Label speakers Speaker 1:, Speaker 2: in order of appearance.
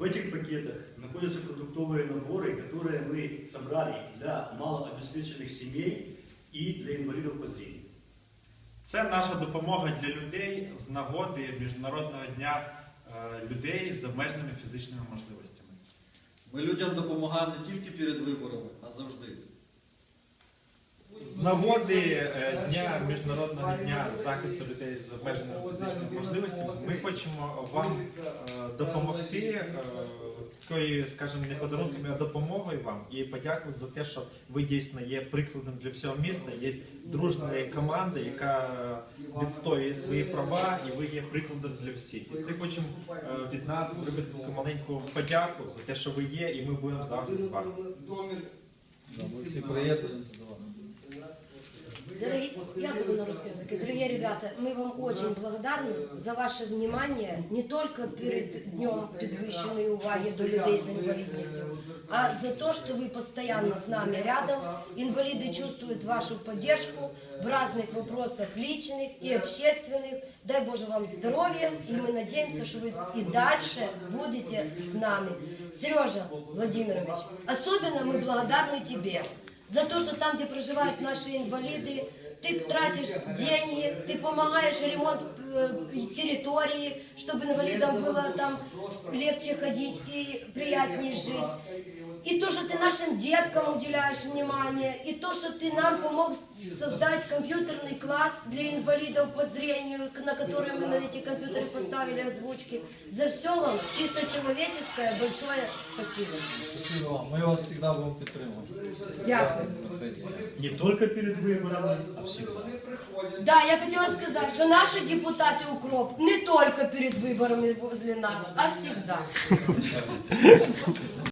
Speaker 1: В этих пакетах находятся продуктовые наборы, которые мы собрали для малообеспеченных семей и для инвалидов по зрению.
Speaker 2: Це наша допомога для людей з нагоди Міжнародного дня е, людей з обмеженими фізичними можливостями.
Speaker 3: Ми людям допомагаємо не тільки перед виборами, а завжди.
Speaker 2: З нагоди е, Дня Міжнародного дня захисту людей з обмеженими фізичними можливостями ми хочемо вам е, допомогти е, такою, скажімо, не подарунками, а допомогою вам і подякувати за те, що ви дійсно є прикладом для всього міста. Є дружна команда, яка відстоює свої права, і ви є прикладом для всіх. І це хочемо від нас зробити таку маленьку подяку за те, що ви є, і ми будемо завжди з вами.
Speaker 3: Да, Ми всі приєднуємося
Speaker 4: я буду на русском языке. Дорогие ребята, мы вам очень благодарны за ваше внимание не только перед днем підвищеної уваги до людей з інвалідністю, а за то, что вы постоянно с нами рядом. Инвалиды чувствуют вашу поддержку в разных вопросах личных и общественных. Дай Боже вам здоровья, и мы надеемся, что вы и дальше будете с нами. Сережа Владимирович, особенно мы благодарны тебе за то, что там, где проживают наши инвалиды, ты тратишь деньги, ты помогаешь ремонт э, территории, чтобы инвалидам было там легче ходить и приятнее жить. И то, что ты нашим деткам уделяешь внимание, и то, что ты нам помог создать компьютерный класс для инвалидов по зрению, на который мы на эти компьютеры поставили озвучки. За все вам чисто человеческое большое спасибо.
Speaker 3: Спасибо вам. Ми вас завжди будемо підтримувати.
Speaker 4: Дякую.
Speaker 1: Не только перед выборами, а всегда.
Speaker 4: Да, я хотела сказать, что наши депутаты укроп не только перед выборами возле нас, а всегда.